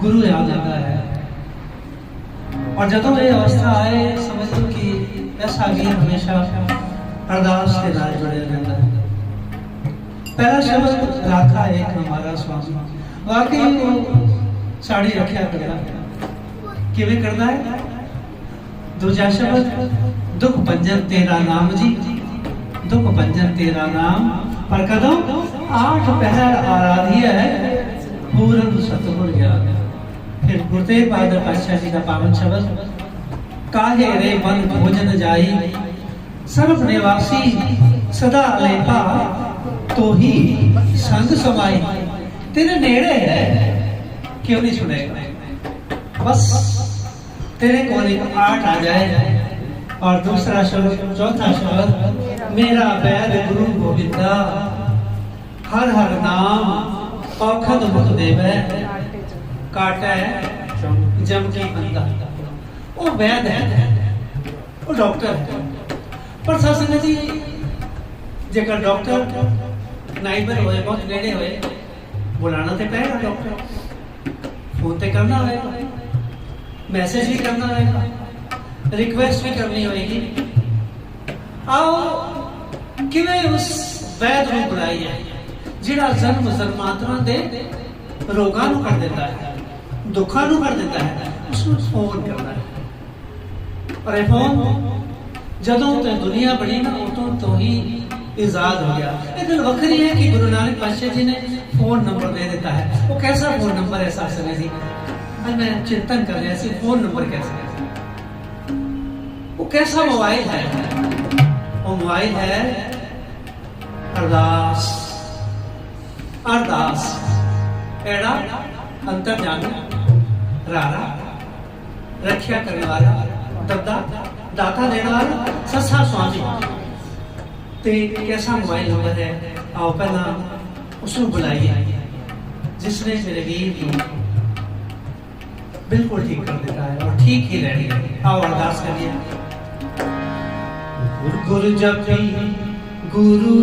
ਗੁਰੂ ਯਾਦ ਆਉਂਦਾ ਹੈ ਔਰ ਜਦੋਂ ਇਹ ਅਵਸਥਾ ਆਏ ਸਮਝ ਲਓ ਕਿ ਐਸਾ ਵੀ ਹਮੇਸ਼ਾ ਅਰਦਾਸ ਦੇ ਨਾਲ ਜੁੜਿਆ ਰਹਿੰਦਾ ਹੈ ਪਹਿਲਾ ਸ਼ਬਦ ਰਾਖਾ ਇੱਕ ਹਮਾਰਾ ਸਵਾਮੀ ਵਾਕਈ ਉਹ ਸਾਡੀ ਰੱਖਿਆ ਕਰਦਾ ਹੈ ਕਿਵੇਂ ਕਰਦਾ ਹੈ ਦੂਜਾ ਸ਼ਬਦ ਦੁਖ ਭੰਜਨ ਤੇਰਾ ਨਾਮ ਜੀ ਦੁਖ ਭੰਜਨ ਤੇਰਾ ਨਾਮ ਪਰ ਕਦੋਂ ਆਠ ਪਹਿਰ ਆਰਾਧਿਆ ਹੈ ਪੂਰਨ ਸਤਗੁਰ ਗਿਆਨ ਫਿਰ ਗੁਰਤੇਗ ਬਹਾਦਰ ਪਾਤਸ਼ਾਹ ਜੀ ਦਾ ਪਾਵਨ ਸ਼ਬਦ ਕਾਹੇ ਰੇ ਮਨ ਭੋਜਨ ਜਾਈ ਸਰਬ ਨਿਵਾਸੀ ਸਦਾ ਅਲੇਪਾ ਤੋਹੀ ਸੰਗ ਸਮਾਈ ਤੇਰੇ ਨੇੜੇ ਹੈ ਕਿਉਂ ਨਹੀਂ ਸੁਣੇਗਾ ਬਸ तेरे कोल एक आठ आ जाए और दूसरा शब्द चौथा शब्द मेरा बैर गुरु गोविंदा हर हर नाम औखद मुख देवे ਕਾਟਾ ਹੈ ਜਮ ਕੀ ਬੰਦਾ ਉਹ ਵੈਦ ਹੈ, ਉਹ ਡਾਕਟਰ ਹੈ। ਪਰ ਸਤਸੰਗ ਜੀ, ਜੇਕਰ ਡਾਕਟਰ ਨਾਈਬਰ ਹੋਏ, ਬਹੁਤ ਨੇੜੇ ਹੋਏ, ਬੁਲਾਣਾ ਤੇ ਪਏਗਾ ਡਾਕਟਰ। ਫੋਨ ਤੇ ਕਰਨਾ ਹੋਏਗਾ ਮੈਸੇਜ ਵੀ ਕਰਨਾ ਹੋਏਗਾ ਰਿਕੁਐਸਟ ਵੀ ਕਰਨੀ ਹੋਏਗੀ। ਆਓ, ਕਿਵੇਂ ਉਸ ਵੈਦ ਨੂੰ ਬੁਲਾਈਏ, ਜਿਹੜਾ ਜਨਮ ਜਨਮਾਂਤਰਾਂ ਦੇ ਰੋਗਾਂ ਨੂੰ ਕਰ ਦਿੰਦਾ ਹੈ? ਦੁੱਖਾਂ ਨੂੰ ਕੱਢ ਦਿੰਦਾ ਹੈ ਉਸ ਨੂੰ ਫੋਨ ਕਰਨਾ ਹੈ ਪਰ ਇਹ ਫੋਨ ਜਦੋਂ ਤੇ ਦੁਨੀਆ ਬਣੀ ਨਾ ਉਦੋਂ ਤੋਂ ਹੀ ਇਜਾਦ ਹੋ ਗਿਆ ਇਹ ਗੱਲ ਵੱਖਰੀ ਹੈ ਕਿ ਗੁਰੂ ਨਾਨਕ ਪਾਤਸ਼ਾਹ ਜੀ ਨੇ ਫੋਨ ਨੰਬਰ ਦੇ ਦਿੱਤਾ ਹੈ ਉਹ कैसा फोन नंबर है साहब समय जी आज मैं चिंतन कर रहा सी फोन नंबर कैसा है वो कैसा मोबाइल है वो मोबाइल है अरदास अरदास एड़ा अंतर जान रारा रक्षा करने वाला दद्दा दाता देने वाला ससा स्वामी। ਤੇ कैसा मोबाइल नंबर है, आओ पहला उसको बुलाइए, जिसने मेरे वीर को बिल्कुल ठीक कर देता है और ठीक ही रहेगी आओ अरदास करिए। गुरु गुरु जपी, गुरु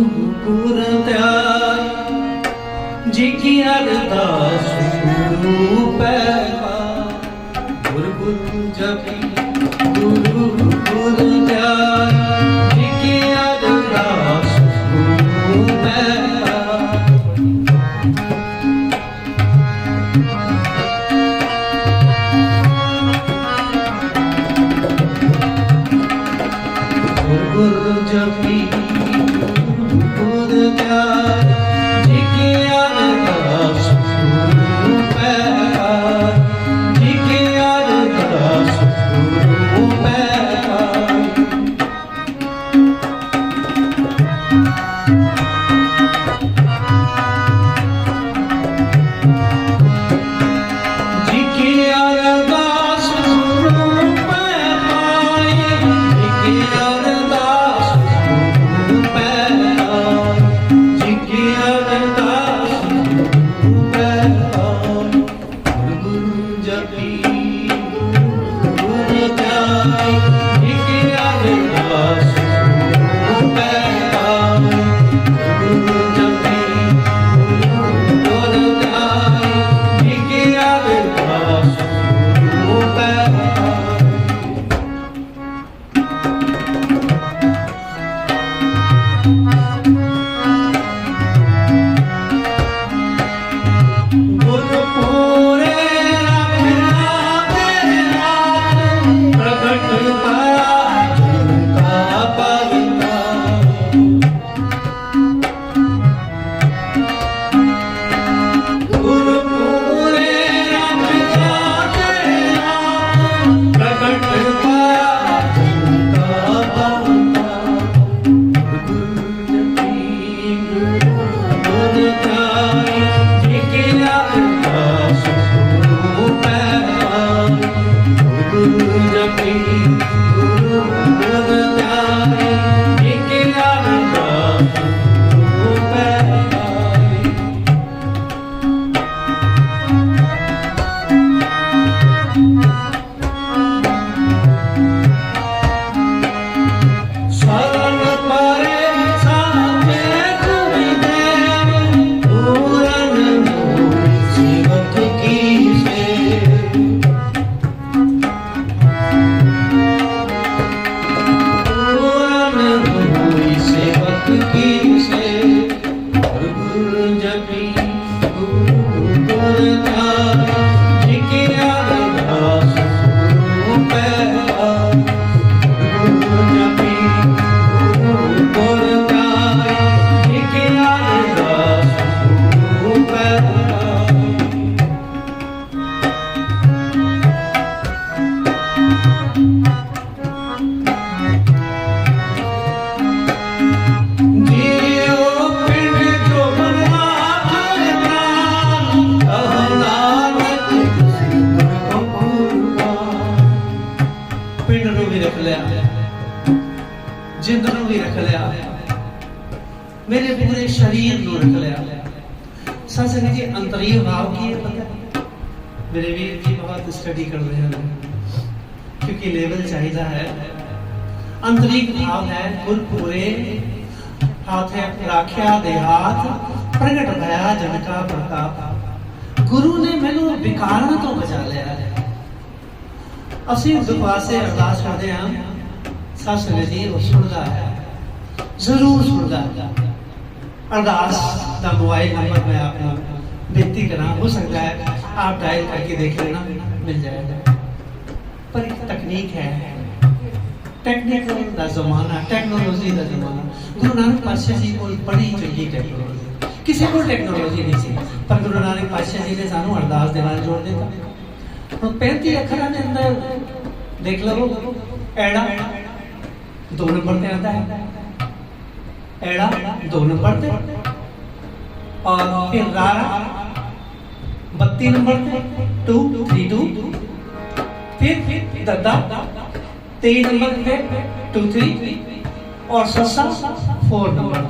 गुरु त्याग जी की अरदास गुरु गुरु জপি গুরু গুরু জপি ਜਿੰਦ ਨੂੰ ਵੀ ਰੱਖ ਲਿਆ ਮੇਰੇ ਪੂਰੇ ਸਰੀਰ ਨੂੰ ਰੱਖ ਲਿਆ ਸੱਸ ਨੇ ਜੀ ਅੰਤਰੀਏ ਭਾਵ ਕੀ ਹੈ ਪਤਾ ਮੇਰੇ ਵੀਰ ਜੀ ਬਹੁਤ ਸਟੱਡੀ ਕਰ ਰਹੇ क्योंकि लेवल चाहिए है। अंतरिक भाव है गुर पूरे हाथ है, राख्या, देहात, प्रगट भया जन का प्रताप। गुरु ने मैनू विकारों तो बचा लिया है। असि दुपासे अरदास करते हैं ਸਸਨ ਜੀ ਉਹ ਸੁਣਦਾ ਹੈ, ਜ਼ਰੂਰ ਸੁਣਦਾ ਹੈ। ਅਰਦਾਸ ਦਾ ਮੋਬਾਈਲ ਨੰਬਰ ਮੈਂ ਆਪ ਨੂੰ ਬੇਨਤੀ ਕਰਾਂ ਹੋ ਸਕਦਾ ਹੈ ਆਪ ਡਾਇਲ ਕਰਕੇ ਦੇਖ ਲੈਣਾ, ਮਿਲ ਜਾਏਗਾ ਪਰ ਇੱਕ ਤਕਨੀਕ ਹੈ। ਟੈਕਨੀਕਲ ਦਾ ਜ਼ਮਾਨਾ ਟੈਕਨੋਲੋਜੀ ਦਾ ਜ਼ਮਾਨਾ। ਗੁਰੂ ਨਾਨਕ ਪਾਤਸ਼ਾਹ ਜੀ ਕੋਲ ਬੜੀ ਚੰਗੀ ਟੈਕਨੋਲੋਜੀ ਕਿਸੇ ਕੋਲ ਟੈਕਨੋਲੋਜੀ ਨਹੀਂ ਸੀ, ਪਰ ਗੁਰੂ ਨਾਨਕ ਪਾਤਸ਼ਾਹ ਜੀ ਨੇ ਸਾਨੂੰ ਅਰਦਾਸ ਦੇ ਨਾਲ ਜੋੜ ਦਿੱਤਾ। ਹੁਣ 35 ਅੱਖਰਾਂ ਦੇ ਅੰਦਰ ਦੇਖ ਲਵੋ, ਐੜਾ तो दोनों पढ़ते आता है। एड़ा तो दोनों पढ़ते। और फिर रारा, बत्ती नंबर पे टू, थ्री, टू। फिर फिर दद्दा तेईस नंबर पे टू, थ्री। और ससा, फोर नंबर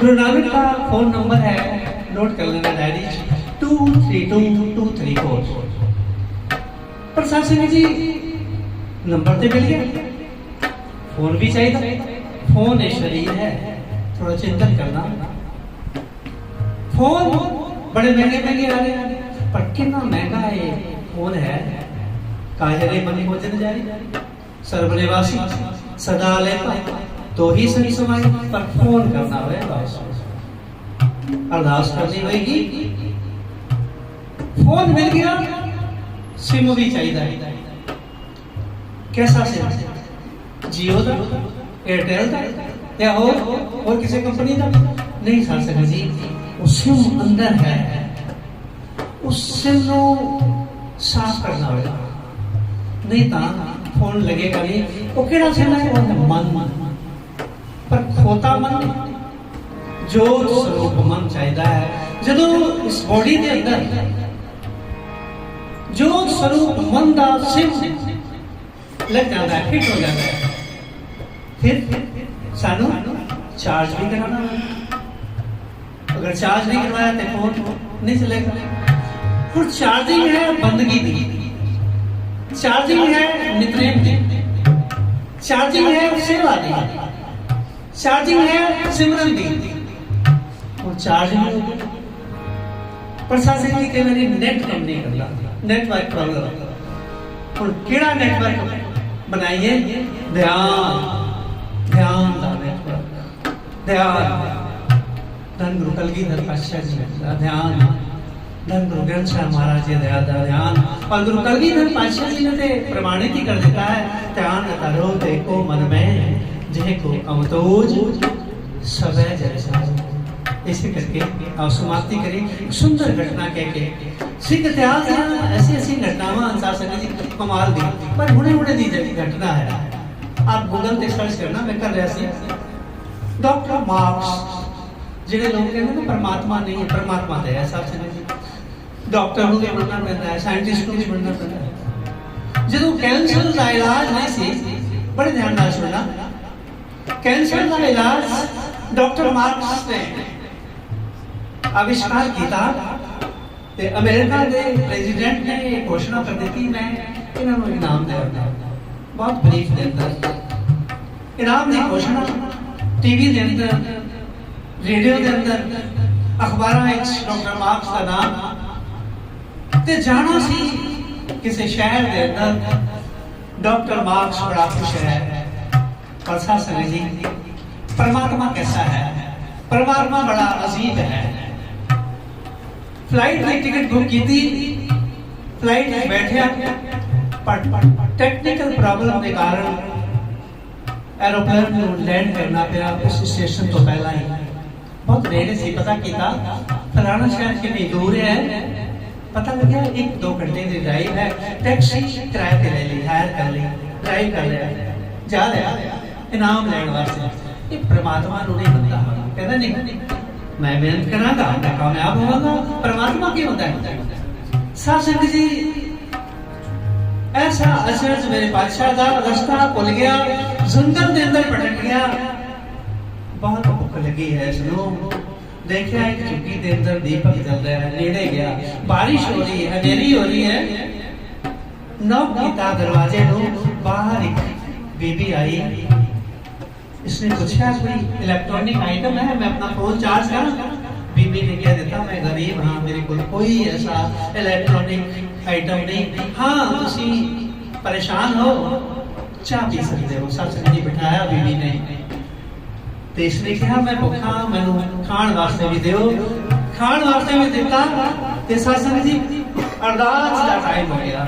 गुरु नानक का फ़ोन नंबर है, नोट कर लेना diary two, three, two two, three, four. प्रशासन जी, नंबर तो मिल गया। फ़ोन भी चाहिए फ़ोन एक शरीर है, थोड़ा चिंतन करना। फ़ोन बड़े महँगे महँगे आ रहे हैं। पर कितना महँगा ये फ़ोन है। काजरे बनी भोजन जारी। सर्वनिवासी, सदा लेता तो ही सही समय। पर फ़ोन करना होगा अरदास करनी होगी फ़ोन मिल गया, सिम भी चाहिए कैसा सिम? ਜੀਓ ਦਾ ਏਅਰਟੈਲ ਦਾ ਜਾਂ ਹੋਰ ਹੋਰ ਕਿਸੇ ਕੰਪਨੀ ਦਾ? ਨਹੀਂ ਸਰ ਸਕਦਾ ਜੀ, ਉਸੇ ਅੰਦਰ ਹੈ। ਉਸ ਨੂੰ ਸਾਫ਼ ਕਰਨਾ ਹੋਵੇਗਾ ਨਹੀਂ ਤਾਂ ਫੋਨ ਲੱਗੇਗਾ ਨਹੀਂ ਉਹ ਕਿਹੜਾ ਸਿਮ ਹੈ ਉਹ ਮਨ। ਮਨ ਪਰ ਖੋਤਾ ਮਨ, ਜੋ ਸਰੂਪ ਮਨ ਚਾਹੀਦਾ ਹੈ, ਜਦੋਂ ਇਸ ਬੋਡੀ ਦੇ ਅੰਦਰ ਜੋ ਸਰੂਪ ਮਨ ਦਾ ਸਿਮ ਲੱਗ ਜਾਂਦਾ ਹੈ ਫਿੱਟ ਹੋ ਜਾਂਦਾ ਹੈ फिर सानू चार्ज भी कराना। अगर चार्ज नहीं करवाया तो फ़ोन नहीं चलेगा। और चार्जिंग है बंदगी दी चार्जिंग है नित्रेम दी चार्जिंग है सेवा दी चार्जिंग है सिमरन दी और चार्जिंग प्रशासन जी कई बार नेट काम नहीं करता। नेटवर्क प्रॉब्लम और केड़ा नेटवर्क बनाइए? ध्यान। ध्यान का नेटवर्क ध्यान। धन गुरु कलगीधर पातशाह जी का ध्यान। धन गुरु ग्रंथ साहब महाराज जी दया ध्यान। और गुरु कलगीधर पातशाह जी ने ते प्रमाणित ही कर देता है, ध्यान करो, देखो मन में जह को अमतोज सबे जैसा ऐसे करके आप समाप्ति करें सुंदर घटना कह के, सिख इतिहास ऐसी ऐसी घटनावां अंसार संगत जी, कमाल दी। पर हुणे हुणे दी जगी घटना है। आप गूगल पे सर्च करना मैं कर रहा सी डॉक्टर मार्क्स ਜਿਹੜੇ ਲੋਕ ਕਹਿੰਦੇ ਨੇ ਪਰਮਾਤਮਾ ਨਹੀਂ ਹੈ ਪਰਮਾਤਮਾ ਤੇ ਹੈ ਸਭ ਸੰਗਤ ਜੀ ਡਾਕਟਰ ਨੂੰ ਵੀ ਬਣਨਾ ਪੈਂਦਾ ਹੈ ਸਾਇੰਟਿਸਟ ਨੂੰ ਵੀ ਬਣਨਾ ਪੈਂਦਾ ਹੈ ਜਦੋਂ ਕੈਂਸਰ ਦਾ ਇਲਾਜ ਨਹੀਂ ਸੀ ਬੜੇ ਧਿਆਨ ਨਾਲ ਸੁਣਨਾ ਕੈਂਸਰ ਦਾ ਇਲਾਜ ਡਾਕਟਰ ਮਾਰਕਸ ਨੇ ਆਵਿਸ਼ਕਾਰ ਕੀਤਾ ਤੇ ਅਮਰੀਕਾ ਦੇ ਪ੍ਰੈਜ਼ੀਡੈਂਟ ਨੇ ਇਹ ਘੋਸ਼ਣਾ ਕਰ ਦਿੱਤੀ ਮੈਂ ਇਹਨਾਂ ਨੂੰ ਇਨਾਮ ਦੇਵਾਂਗਾ ਬਹੁਤ ਬਰੀਫ ਦਿੰਦਾ ਸੀ ਇਨਾਮ ਦੀ ਘੋਸ਼ਣਾ, ਟੀਵੀ ਦੇ ਅੰਦਰ, ਰੇਡੀਓ ਦੇ ਅੰਦਰ, ਅਖਬਾਰਾਂ ਵਿੱਚ ਡਾਕਟਰ ਮਾਰਕਸ ਦਾ ਨਾਮ ਤੇ ਜਾਣਾ ਸੀ ਕਿਸੇ ਸ਼ਹਿਰ ਦੇ ਅੰਦਰ, ਡਾਕਟਰ ਮਾਰਕਸ ਬੜਾ ਖੁਸ਼ ਹੈ। ਪਰ ਸਾਸਨ ਜੀ, ਪਰਮਾਤਮਾ ਕਿਹਦਾ ਹੈ? ਪਰਮਾਤਮਾ ਬੜਾ ਅਜ਼ੀਜ਼ ਹੈ। ਫਲਾਈਟ ਦੀ ਟਿਕਟ ਬੁੱਕ ਕੀਤੀ ਫਲਾਈਟ 'ਚ ਬੈਠਿਆ। पर टेक्निकल प्रॉब्लम के कारण एरोप्लेन ਨੂੰ ਲੈਂਡ ਕਰਨਾ ਪਿਆ ਉਸ ਸਟੇਸ਼ਨ ਤੋਂ ਪਹਿਲਾਂ ਹੀ ਬਹੁਤ ਨੇੜੇ ਸੀ ਪਤਾ ਕੀਤਾ ਫਲਾਣਾ ਸ਼ਹਿਰ ਕਿੰਨੀ ਦੂਰ ਹੈ ਪਤਾ ਲੱਗਿਆ ਇੱਕ ਦੋ ਘੰਟੇ ਦੀ ਡਰਾਈਵ ਹੈ ਟੈਕਸੀ ਕਿਰਾਏ ਤੇ ਲੈ ਲਈ ਹਾਇਰ ਕਰ ਲਈ ਡਰਾਈਵ ਕਰ ਲਿਆ ਜਾ ਰਿਹਾ ਇਨਾਮ ਲੈਣ ਵਾਸਤੇ ਇਹ ਪ੍ਰਮਾਤਮਾ ਨੂੰ ਨਹੀਂ ਹੁੰਦਾ ਕਹਿੰਦਾ ਨਹੀਂ ਮੈਂ ਮਿਹਨਤ ਕਰਾਂਗਾ ਮੈਂ ਕਾਮਯਾਬ ਹੋਵਾਂਗਾ ਪ੍ਰਮਾਤਮਾ ਕੀ ਹੁੰਦਾ ਹੈ ਸਾਧ ਸੰਗਤ ਜੀ ऐसा असर जो मेरे बादशाह का रास्ता भुल गया जंगल के अंदर पटक गया। बहुत तो भुख लगी है इसको देखा एक चुप्पी के अंदर दीपक जल रहा है, नेड़े गया। बारिश हो रही है अंधेरी हो रही है। नौक किया दरवाजे को बाहर एक बीबी आई। इसने पूछा, कोई इलेक्ट्रॉनिक आइटम है? मैं अपना फ़ोन चार्ज करूँ? बीबी ने कह देता मैं गरीब हाँ मेरे को कोई ऐसा इलेक्ट्रॉनिक आइटम नहीं हाँ तुसी परेशान हो चाह पी सकते हो सच जी बिठाया बीबी ने ਤੇ ਇਸਨੇ ਕਿਹਾ ਮੈਂ ਭੁੱਖਾ ਮੈਨੂੰ ਖਾਣ ਵਾਸਤੇ ਵੀ ਦਿਓ ਖਾਣ ਵਾਸਤੇ ਵੀ ਦਿੱਤਾ ਤੇ ਸਾਸਨ ਜੀ ਅਰਦਾਸ ਦਾ ਟਾਈਮ ਹੋ ਗਿਆ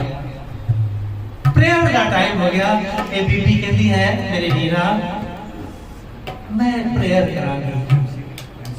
ਪ੍ਰੇਅਰ ਦਾ ਟਾਈਮ ਹੋ ਗਿਆ ਇਹ ਬੀਬੀ ਕਹਿੰਦੀ ਹੈ ਮੇਰੇ ਵੀਰਾ ਮੈਂ ਪ੍ਰੇਅਰ ਕਰਾਂਗੀ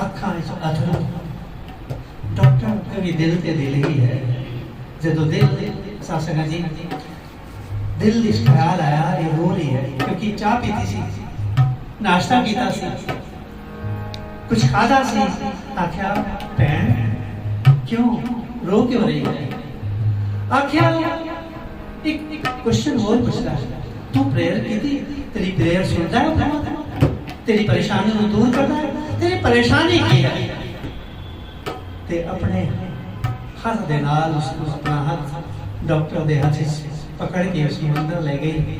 ਅੱਖਾਂ ਵਿੱਚੋਂ ਅਥਰੂ। ਡਾਕਟਰ ਨੂੰ ਵੀ ਦਿਲ ਤੇ ਦਿਲ ਹੀ ਹੈ। ਜਦੋਂ ਦਿਲ ਸਾਸਗਾ ਜੀ। ਦਿਲ ਦੀ ਖਿਆਲ ਆਇਆ, ਇਹ ਰੋ ਰਹੀ ਹੈ, ਕਿਉਂਕਿ ਚਾਹ ਪੀਤੀ ਸੀ। ਨਾਸ਼ਤਾ ਕੀਤਾ ਸੀ। ਕੁਝ ਖਾਦਾ ਸੀ? ਆਖਿਆ, ਭੈਣ, ਕਿਉਂ? ਰੋ ਕਿਉਂ ਰਹੀ ਹੈ? ਆਖਿਆ, ਇੱਕ ਕੁਐਸਚਨ ਹੋਰ ਪੁੱਛਦਾ। ਤੂੰ ਪ੍ਰੇਅਰ ਕੀਤੀ? ਤੇਰੀ ਪ੍ਰੇਅਰ ਸੁਣਦਾ ਹੈ? ਤੇਰੀ ਪਰੇਸ਼ਾਨੀ ਨੂੰ ਦੂਰ ਕਰਦਾ ਹੈ? ਤੇਰੀ ਪਰੇਸ਼ਾਨੀ ਕੀ ਹੈ? ਤੇ ਆਪਣੇ ਹੱਥ ਦੇ ਨਾਲ ਉਸ ਨੂੰ ਆਪਣਾ ਹੱਥ ਡਾਕਟਰ ਦੇ ਹੱਥ ਵਿੱਚ ਪਕੜ ਕੇ ਉਸ ਨੂੰ ਅੰਦਰ ਲੈ ਗਈ।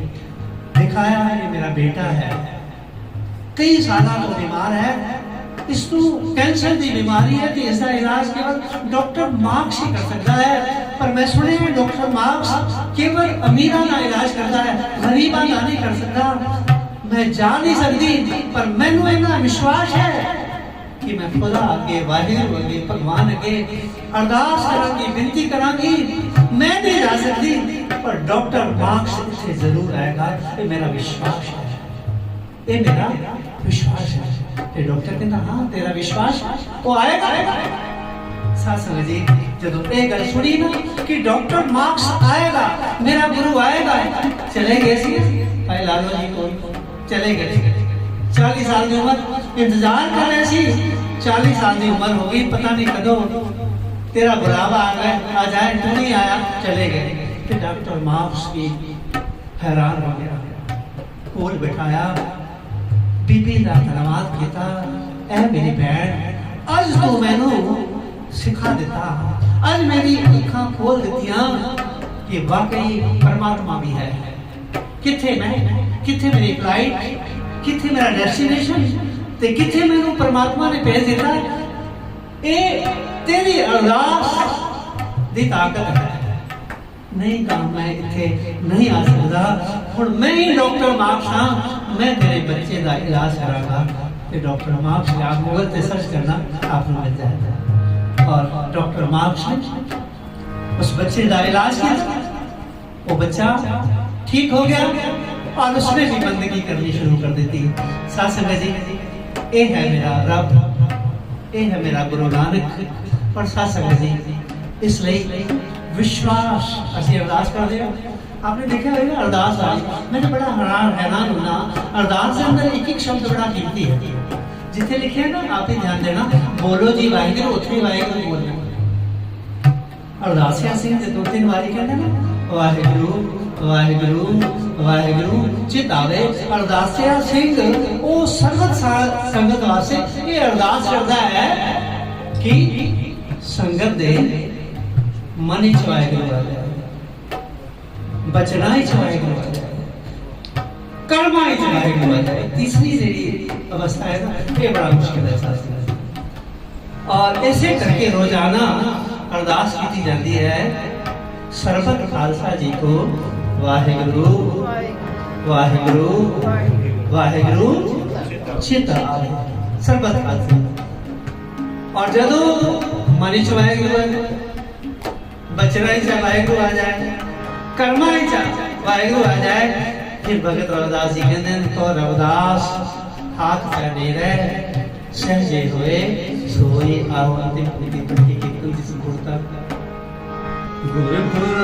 ਦਿਖਾਇਆ ਇਹ ਮੇਰਾ ਬੇਟਾ ਹੈ। ਕਈ ਸਾਲਾਂ ਤੋਂ ਬਿਮਾਰ ਹੈ। ਇਸ ਨੂੰ ਕੈਂਸਰ ਦੀ ਬਿਮਾਰੀ ਹੈ ਤੇ ਇਸ ਦਾ ਇਲਾਜ ਕੇਵਲ ਡਾਕਟਰ ਮਾਰਕਸ ਹੀ ਕਰ ਸਕਦਾ ਹੈ। ਪਰ ਮੈਂ ਸੁਣਿਆ ਡਾਕਟਰ ਮਾਰਕਸ ਕੇਵਲ ਅਮੀਰਾਂ ਦਾ ਇਲਾਜ ਕਰਦਾ ਹੈ, ਗਰੀਬਾਂ ਦਾ ਨਹੀਂ ਕਰ ਸਕਦਾ। मैं जा नहीं सकती, पर मैं इतना विश्वास है कि मैं खुदा अगे वाहिगुरु अगे भगवान अगे अरदास करांगी, विनती करांगी। मैं नहीं जा सकती, पर डॉक्टर बाक्स से ज़रूर आएगा ये मेरा विश्वास है। ये मेरा विश्वास है। ये डॉक्टर कहता हाँ तेरा विश्वास वो आएगा। सासंग जी जब ये गल सुनी ना कि डॉक्टर मार्क्स आएगा, मेरा गुरु आएगा, चले गए सी। भाई लालो जी को चले गए चालीस साल की उम्र, इंतज़ार कर रहे थी चालीस साल की उम्र हो गई पता नहीं कदों तेरा बुलावा आ गया, आ जाए, तू नहीं आया चले गए फिर डॉक्टर माँ उसकी हैरान हो गया। कोल बिठाया बीबी का धन्यवाद किया। ऐ मेरी बहन अज तो मैनू सिखा दिता। अज मेरी अखा खोल दितिया कि वाकई परमात्मा भी है। कितने मैं? ਕਿੱਥੇ ਮੇਰੀ ਫਲਾਈਟ ਕਿੱਥੇ ਮੇਰਾ ਡੈਸਟੀਨੇਸ਼ਨ ਤੇ ਕਿੱਥੇ ਮੈਨੂੰ ਪਰਮਾਤਮਾ ਨੇ ਭੇਜ ਦਿੱਤਾ ਇਹ ਤੇਰੀ ਅਰਦਾਸ ਦੀ ਤਾਕਤ ਹੈ ਨਹੀਂ ਤਾਂ ਮੈਂ ਇੱਥੇ ਨਹੀਂ ਆ ਸਕਦਾ ਹੁਣ ਮੈਂ ਹੀ ਡਾਕਟਰ ਮਾਰਕਸ ਹਾਂ ਮੈਂ ਤੇਰੇ ਬੱਚੇ ਦਾ ਇਲਾਜ ਕਰਾਂਗਾ ਤੇ ਡਾਕਟਰ ਮਾਰਕਸ ਨੇ ਆਪ ਗੂਗਲ ਤੇ ਸਰਚ ਕਰਨਾ ਆਪ ਨੂੰ ਮਿਲ ਜਾਏਗਾ और डॉक्टर मार्क्स ने उस बच्चे का इलाज किया वो बच्चा ठीक हो गया और उसमें भी बंदगी करनी शुरू कर देती सत्संग जी ये है मेरा रब ये है मेरा गुरु नानक और सत्संग जी इसलिए विश्वास असं अरदास करते हो आपने देखा होगा अरदास आज मैंने बड़ा हैरान हैरान होना अरदास के अंदर एक एक शब्द बड़ा कीमती है जिथे लिखे है ना आप ही ध्यान देना बोलो जी वाहेगुरु उठे वाहेगुरु बोलना अरदास ऐसे दो तीन बारी कहना ना ਵਾਹਿਗੁਰੂ ਵਾਹਿਗੁਰੂ ਵਾਹਿਗੁਰੂ। ਚਿਤ ਆਵੇ ਅਰਦਾਸਿਆ ਸਿੰਘ, ਉਹ ਸਰਬਤ ਸੰਗਤ ਵਾਸਤੇ ਇਹ ਅਰਦਾਸ ਕਰਦਾ ਹੈ ਕਿ ਸੰਗਤ ਦੇ ਮਨ ਵਿੱਚ ਵਾਹਿਗੁਰੂ ਵਾਹਿਗੁਰੂ ਬਚਨਾ ਵਿੱਚ ਵਾਹਿਗੁਰੂ ਕਰਮਾਂ ਵਿੱਚ ਵਾਹਿਗੁਰੂ ਤੀਸਰੀ ਜਿਹੜੀ ਅਵਸਥਾ ਹੈ ਨਾ, ਇਹ ਬੜਾ ਮੁਸ਼ਕਿਲ ਹੈ ਸਾਥੀ ਔਰ ਇਸੇ ਕਰਕੇ ਰੋਜ਼ਾਨਾ ਅਰਦਾਸ ਕੀਤੀ ਜਾਂਦੀ ਹੈ ਸਰਬਤ ਖਾਲਸਾ ਜੀ ਕੋ ਵਾਹਿਗੁਰੂ ਵਾਹਿਗੁਰੂ ਵਾਹਿਗੁਰੂ ਚਿਤਾਵੇ ਸਰਬਤ ਖਾਲਸਾ और ਜਦੋਂ ਮਨ ਚ ਵਾਹਿਗੁਰੂ ਆ ਜਾਏ ਬਚਨਾ ਹੀ ਚ ਵਾਹਿਗੁਰੂ ਆ ਜਾਏ ਕਰਮਾ ਹੀ ਚ ਵਾਹਿਗੁਰੂ ਆ ਜਾਏ ਫਿਰ ਭਗਤ ਰਵਿਦਾਸ ਜੀ ਕਹਿੰਦੇ ਨੇ ਕੋ ਰਵਿਦਾਸ ਹਾਥ ਪੈਣੇ ਰਹਿ ਸਹਜੇ ਹੋਏ ਸੋਏ ਆਉ ਗੁਰਪੁਰ